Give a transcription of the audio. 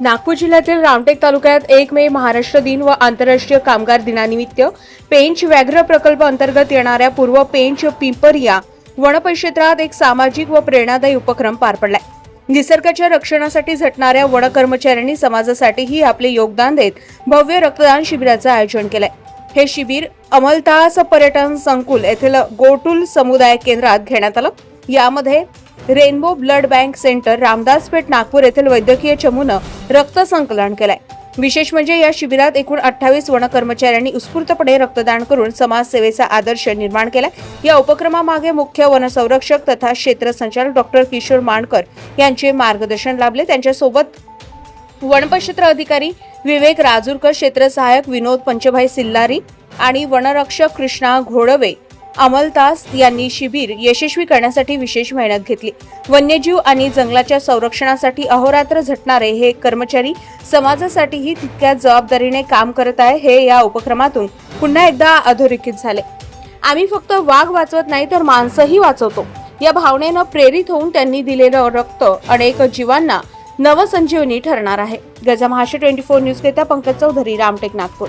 नागपूर जिल्ह्यातील रामटेक तालुक्यात एक मे महाराष्ट्र दिन व आंतरराष्ट्रीय कामगार दिनानिमित्त पेंच व्याघ्र प्रकल्प अंतर्गत येणाऱ्या पूर्व पेंच पिंपरिया वनपरिक्षेत्रात एक सामाजिक व प्रेरणादायी उपक्रम पार पडलाय. निसर्गाच्या रक्षणासाठी झटणाऱ्या वन कर्मचाऱ्यांनी समाजासाठीही आपले योगदान देत भव्य रक्तदान शिबिराचं आयोजन केलंय. हे शिबिर अमलतास पर्यटन संकुल येथील गोटुल समुदाय केंद्रात घेण्यात आलं. यामध्ये rainbow blood bank centre Ramdaspeth Nagpur येथील वैद्यकीय चमूनं रक्त संकलन केलंय. विशेष म्हणजे या शिबिरात एकूण अठ्ठावीस वन कर्मचाऱ्यांनी उत्स्फूर्तपणे रक्तदान करून समाजसेवेचा आदर्श निर्माण केला या उपक्रमामागे मुख्य वनसंरक्षक तथा क्षेत्र संचालक डॉक्टर किशोर मांडकर यांचे मार्गदर्शन लाभले. त्यांच्यासोबत वनपक्षेत्र अधिकारी विवेक राजूरकर क्षेत्र सहाय्यक विनोद पंचभाई सिल्लारी आणि वनरक्षक कृष्णा घोडवे अमलतास यांनी शिबिर यशस्वी करण्यासाठी विशेष मेहनत घेतली. वन्यजीव आणि जंगलाच्या संरक्षणासाठी अहोरात्र झटणारे हे कर्मचारी समाजासाठीही तितक्याच जबाबदारीने काम करत आहे हे या उपक्रमातून पुन्हा एकदा अधोरेखित झाले. आम्ही फक्त वाघ वाचवत नाही तर माणसंही वाचवतो. या भावनेनं प्रेरित होऊन त्यांनी दिलेलं रक्त अनेक जीवांना नवसंजीवनी ठरणार आहे. गजा महाराष्ट्र ट्वेंटी फोर न्यूज करिता पंकज चौधरी रामटेक नागपूर.